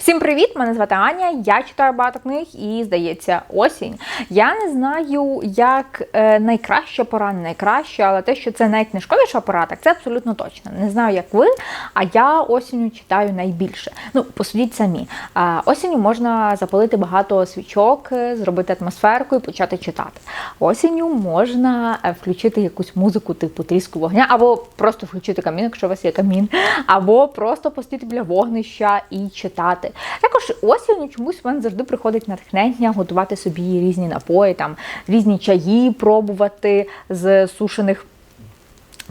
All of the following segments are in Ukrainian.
Всім привіт! Мене звати Аня. Я читаю багато книг і здається осінь. Я не знаю, як е, найкраща пора, не найкраща, але те, що це найкнижковіша пора, так це абсолютно точно. Не знаю, як ви, а я осінню читаю найбільше. Ну, посудіть самі. Осінню можна запалити багато свічок, е, зробити атмосферку і почати читати. Осінню можна е, включити якусь музику, типу тріску вогня, або просто включити камін, якщо у вас є камін, або просто постити біля вогнища і читати. Також осінню чомусь в мене завжди приходить натхнення готувати собі різні напої, там різні чаї пробувати з сушених.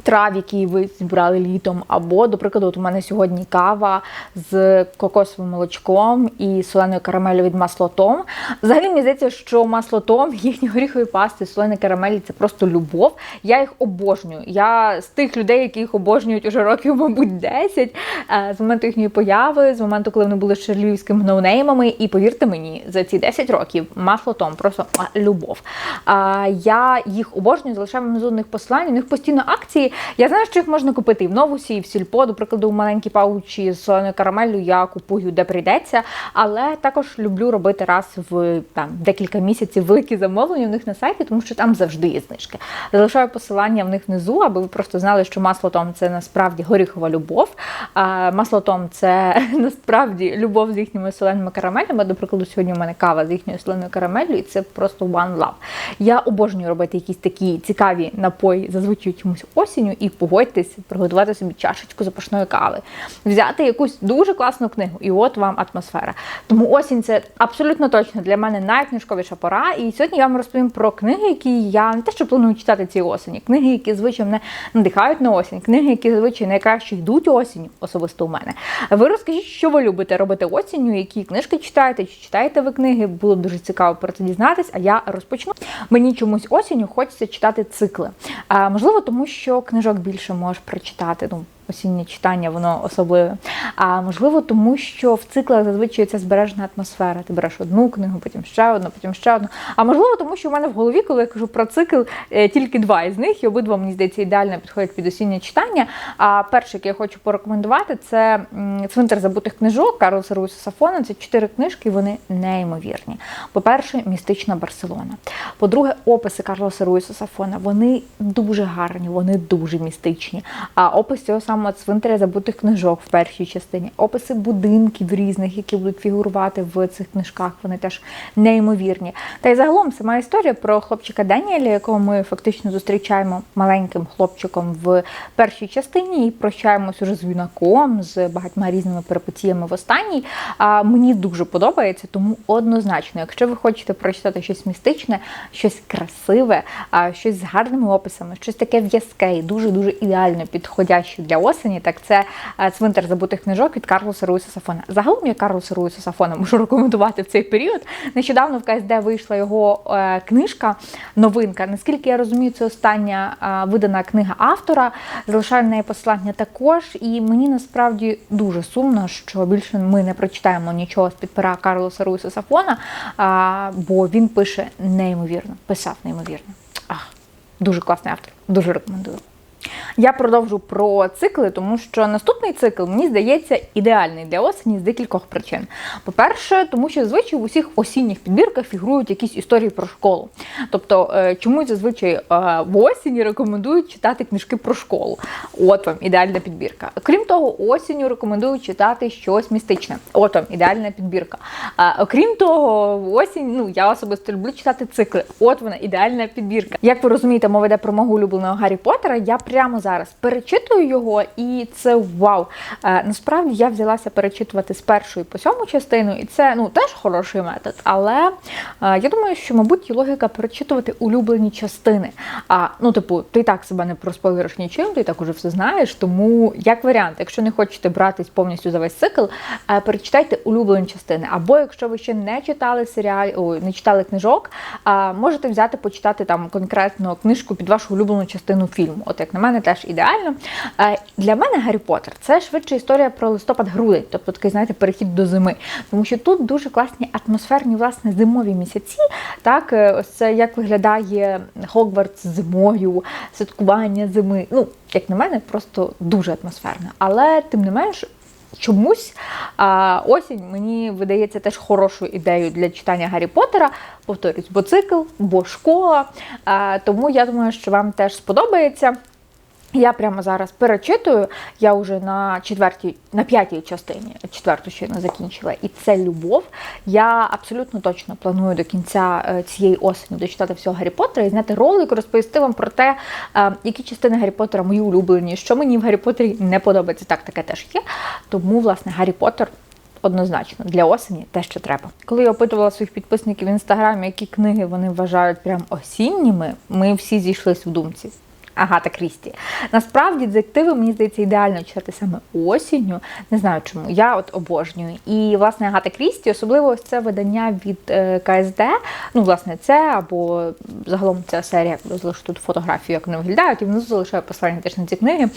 Трав, які ви зібрали літом, або, до прикладу, от у мене сьогодні кава з кокосовим молочком і соленою карамелю від маслотом. Взагалі мені здається, що маслотом, їхні горіхові пасти, солені карамелі це просто любов. Я їх обожнюю. Я з тих людей, які їх обожнюють уже років, мабуть, 10, е, з моменту їхньої появи, з моменту, коли вони були шерлівськими ноунеймами. І повірте мені, за ці 10 років маслотом просто любов. Я їх обожнюю, залишаю внизу у них посилання, у них постійно акції. Я знаю, що їх можна купити і в новусі, і в сільпо. До прикладу, у маленькі паучі з соленою карамеллю я купую де прийдеться. Але також люблю робити раз в там декілька місяців великі замовлення у них на сайті, тому що там завжди є знижки. Залишаю посилання в них внизу, аби ви просто знали, що масло Том це насправді горіхова любов. А масло Том це насправді любов з їхніми соленими карамелями. До прикладу, сьогодні у мене кава з їхньою соленою карамеллю, і це просто one love. Я обожнюю робити якісь такі цікаві напої, зазвичай чомусь осінню, і погодьтесь приготувати собі чашечку запашної кави, взяти якусь дуже класну книгу, і от вам атмосфера. Тому осінь це абсолютно точно для мене найкнижковіша пора. І сьогодні я вам розповім про книги, які я не те, що планую читати ці осені, книги, які звичайно мене надихають на осінь, книги, які звичайно найкраще йдуть осінню, особисто у мене. Ви розкажіть, що ви любите робити осінню, які книжки читаєте, чи читаєте ви книги? Було б дуже цікаво про це дізнатись. А я розпочну. Мені чомусь осінню хочеться читати цикли. А, можливо, тому що книжок більше можеш прочитати. Ну, осіннє читання, воно особливе. А можливо, тому що в циклах зазвичай це збережена атмосфера. Ти береш одну книгу, потім ще одну, потім ще одну. А можливо, тому що в мене в голові, коли я кажу про цикл, е, тільки два із них, і обидва, мені здається, ідеально підходять під осіннє читання. А перше, яке я хочу порекомендувати, це цвинтар забутих книжок Карлоса Руїса Сафона. Це чотири книжки, вони неймовірні. По-перше, містична Барселона. По-друге, описи Карлоса Руїса Сафона. Вони дуже гарні, вони дуже містичні. А опис цього самого цвинтаря забутих книжок в першій частині, описи будинків різних, які будуть фігурувати в цих книжках, вони теж неймовірні. Та й загалом сама історія про хлопчика Даніеля, якого ми фактично зустрічаємо маленьким хлопчиком в першій частині і прощаємось уже з юнаком, з багатьма різними перипетіями в останній. А мені дуже подобається, тому однозначно, якщо ви хочете прочитати щось містичне, щось красиве, щось з гарними описами, щось таке в'язке і дуже дуже ідеально підходяще для осені, так це е, цвинтар забутих книжок від Карлоса Руїса Сафона. Загалом я Карлоса Руїса Сафона можу рекомендувати в цей період. Нещодавно в КСД вийшла його е, книжка, новинка. Наскільки я розумію, це остання е, видана книга автора. Залишаю на неї посилання також. І мені насправді дуже сумно, що більше ми не прочитаємо нічого з під пера Карлоса Руїса Сафона, бо він пише неймовірно, писав неймовірно. Ах, дуже класний автор, дуже рекомендую. Я продовжу про цикли, тому що наступний цикл, мені здається, ідеальний для осені з декількох причин. По-перше, тому що зазвичай в усіх осінніх підбірках фігурують якісь історії про школу. Тобто, е, чомусь зазвичай е, в осені рекомендують читати книжки про школу. От вам ідеальна підбірка. Крім того, осінню рекомендують читати щось містичне. От вам ідеальна підбірка. Окрім того, в осінь, ну я особисто люблю читати цикли. От вона ідеальна підбірка. Як ви розумієте, мова йде про мого улюбленого Гаррі Поттера. Я прямо зараз перечитую його, і це вау. Е, насправді я взялася перечитувати з першої по сьому частину, і це ну теж хороший метод. Але е, я думаю, що, мабуть, є логіка перечитувати улюблені частини. А ну, типу, ти так себе не проспойлериш нічим, ти так уже все знаєш. Тому як варіант, якщо не хочете братись повністю за весь цикл, е, перечитайте улюблені частини. Або якщо ви ще не читали серіал, ой, не читали книжок, можете взяти почитати там конкретно книжку під вашу улюблену частину фільму. От як на мене, теж ідеально. Е, Для мене Гаррі Поттер це швидше історія про листопад-грудень, тобто такий, знаєте, перехід до зими. Тому що тут дуже класні атмосферні, власне, зимові місяці. Так, е, ось це як виглядає Хогвартс зимою, святкування зими. Ну, як на мене, просто дуже атмосферно. Але тим не менш. чомусь а, осінь мені видається теж хорошою ідеєю для читання Гаррі Поттера. Повторюсь, бо цикл, бо школа. А, тому я думаю, що вам теж сподобається. Я прямо зараз перечитую. Я вже на четвертій, на п'ятій частині, четверту ще не закінчила, і це любов. Я абсолютно точно планую до кінця е, цієї осені дочитати всього Гаррі Поттера і зняти ролик, розповісти вам про те, е, які частини Гаррі Поттера мої улюблені, що мені в Гаррі Поттері не подобається. Так, таке теж є. Тому, власне, Гаррі Поттер. Однозначно для осені те, що треба. Коли я опитувала своїх підписників в інстаграмі, які книги вони вважають прям осінніми, ми всі зійшлися в думці. Агата Крісті. Насправді детективи, мені здається, ідеально читати саме осінню. Не знаю чому. Я от обожнюю. І, власне, Агата Крісті, особливо ось це видання від е, КСД. Ну, власне, це або загалом ця серія, залишу тут фотографію, як вони виглядають, і внизу залишаю посилання теж на ці книги.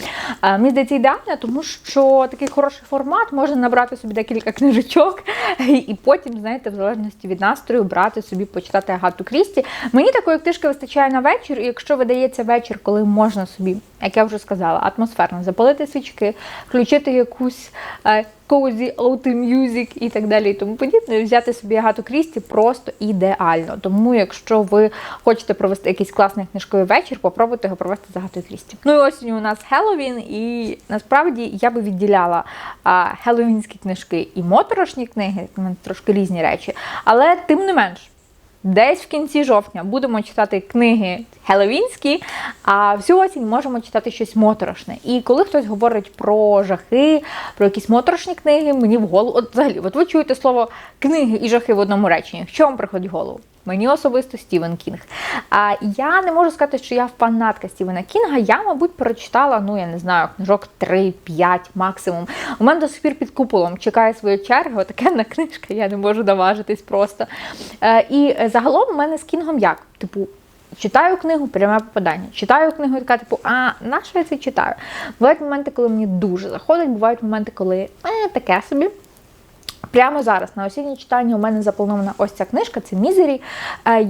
Е, мені здається, ідеально, тому що такий хороший формат, можна набрати собі декілька книжечок, і потім, знаєте, в залежності від настрою, брати собі, почитати Агату Крісті. Мені такої книжки вистачає на вечір, і якщо видається вечір, коли можна собі, як я вже сказала, атмосферно запалити свічки, включити якусь е, cozy autumn music і так далі, і тому подібне, взяти собі Агату Крісті просто ідеально. Тому, якщо ви хочете провести якийсь класний книжковий вечір, попробуйте його провести з Агатою Крісті. Ну і осінь у нас Хеллоуін, і насправді я би відділяла хеллоуінські книжки і моторошні книги, трошки різні речі, але тим не менш. Десь в кінці жовтня будемо читати книги хеловінські, а всю осінь можемо читати щось моторошне. І коли хтось говорить про жахи, про якісь моторошні книги, мені в голову. От взагалі, от ви чуєте слово книги і жахи в одному реченні. Що вам приходить в голову? Мені особисто Стівен Кінг. А я не можу сказати, що я фанатка Стівена Кінга. Я, мабуть, прочитала, ну я не знаю, книжок 3-5 максимум. У мене до сих пір під куполом чекає своєї черги, отаке на книжка, я не можу наважитись просто. Е, і загалом у мене з Кінгом як? Типу. Читаю книгу, пряме попадання. Читаю книгу така, типу, а на що я це читаю? Бувають моменти, коли мені дуже заходить, бувають моменти, коли е, таке собі. Прямо зараз на осіннє читання у мене запланована ось ця книжка, це Мізері.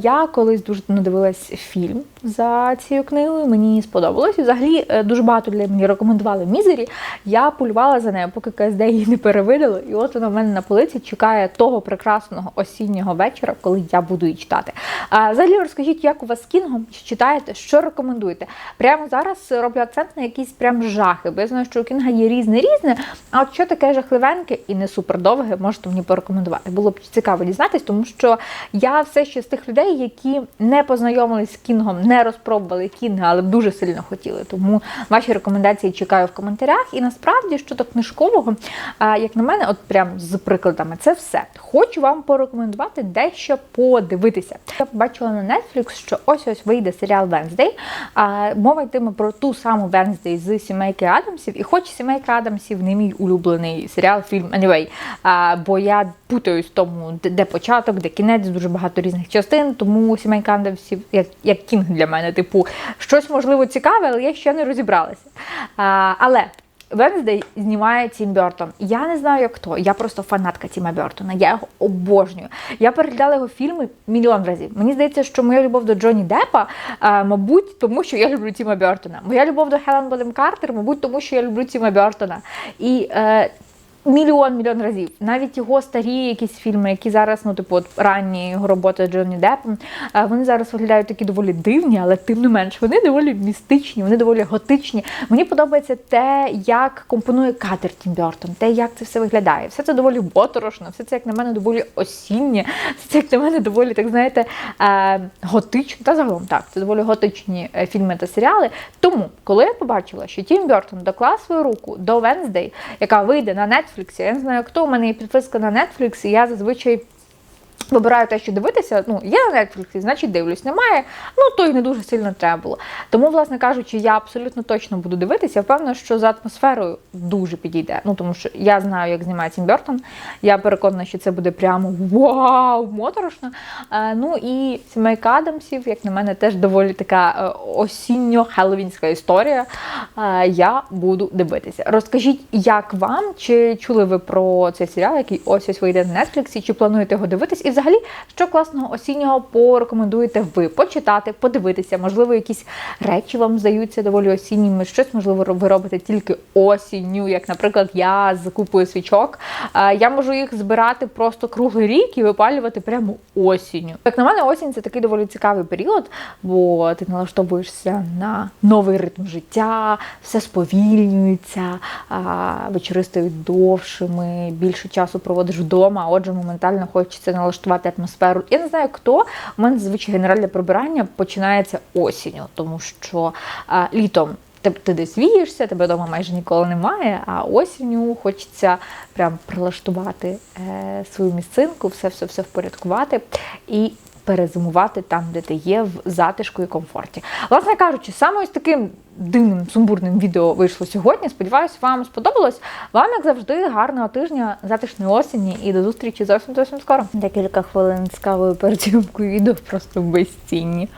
Я колись дуже надивилась фільм за цією книгою, мені сподобалось. Взагалі е, дуже багато для мені рекомендували Мізері. Я полювала за нею, поки КСД її не перевидало. І от вона в мене на полиці чекає того прекрасного осіннього вечора, коли я буду її читати. Взагалі розкажіть, як у вас з кінгом читаєте, що рекомендуєте? Прямо зараз роблю акцент на якісь прям жахи, бо я знаю, що у кінга є різне різне. А от що таке жахливеньке і не супердовге, можете мені порекомендувати. Було б цікаво дізнатись, тому що я все ще з тих людей, які не познайомились з кінгом, не розпробували кінга, але б дуже сильно хотіли. Тому ваші рекомендації чекаю в коментарях. І насправді щодо книжкового, як на мене, от прям з прикладами, це все. Хочу вам порекомендувати дещо подивитися. Я побачила на Netflix, що ось ось вийде серіал Венздей. Мова йтиме про ту саму Венздей з сімейки Адамсів. І хоч сімейка Адамсів не мій улюблений серіал, фільм anyway, бо я путаюсь в тому, де початок, де кінець, дуже багато різних частин. Тому сімейка Адамсів, як як кінг для мене, типу, щось можливо цікаве, але я ще не розібралася. А, Але. Венздей знімає Тім Бертон. Я не знаю, як хто. Я просто фанатка Тіма Бертона. Я його обожнюю. Я переглядала його фільми мільйон разів. Мені здається, що моя любов до Джонні Деппа, а, мабуть, тому що я люблю Тіма Бертона. Моя любов до Хелен Бодем Картер, мабуть, тому що я люблю Тіма Бертона. І е, Мільйон мільйон разів. Навіть його старі якісь фільми, які зараз, ну, типу, от ранні його роботи Джонні Деппом, вони зараз виглядають такі доволі дивні, але тим не менш, вони доволі містичні, вони доволі готичні. Мені подобається те, як компонує кадр Тім Бертон, те, як це все виглядає. Все це доволі боторошно, все це, як на мене, доволі осіннє, все це, як на мене, доволі, так знаєте, готично. Та загалом так, це доволі готичні е, фільми та серіали. Тому, коли я побачила, що Тім Бертон доклав свою руку до Венздей, яка вийде на Netflix, Netflix. Я не знаю, хто у мене є підписка на Netflix, і я зазвичай Вибираю те, що дивитися, ну, є на Netflix, значить дивлюсь, немає, ну то й не дуже сильно треба було. Тому, власне кажучи, я абсолютно точно буду дивитися. Я впевнена, що за атмосферою дуже підійде. Ну, тому що я знаю, як знімає Тім Бертон. Я переконана, що це буде прямо вау, моторошно. Е, ну і сімейка Адамсів, як на мене, теж доволі така е, осінньо-хеллоуінська історія. Е, я буду дивитися. Розкажіть, як вам, чи чули ви про цей серіал, який ось ось вийде на Netflix, чи плануєте його дивитись? І взагалі, що класного осіннього порекомендуєте ви почитати, подивитися, можливо, якісь речі вам здаються доволі осінніми, щось можливо ви робите тільки осінню, як, наприклад, я з купою свічок. Я можу їх збирати просто круглий рік і випалювати прямо осінню. Як на мене, осінь це такий доволі цікавий період, бо ти налаштовуєшся на новий ритм життя, все сповільнюється, вечори стають довшими, більше часу проводиш вдома, а отже, моментально хочеться налаштувати атмосферу. Я не знаю хто. У мене зазвичай генеральне прибирання починається осінню, тому що а, літом. Ти, ти десь вієшся, тебе вдома майже ніколи немає, а осінню хочеться прям прилаштувати е, свою місцинку, все все все впорядкувати і перезимувати там, де ти є, в затишку і комфорті. Власне кажучи, саме ось таким дивним сумбурним відео вийшло сьогодні. Сподіваюсь, вам сподобалось. Вам, як завжди, гарного тижня, затишної осені і до зустрічі зовсім зовсім скоро. Декілька хвилин з кавою перед зйомкою відео просто безцінні.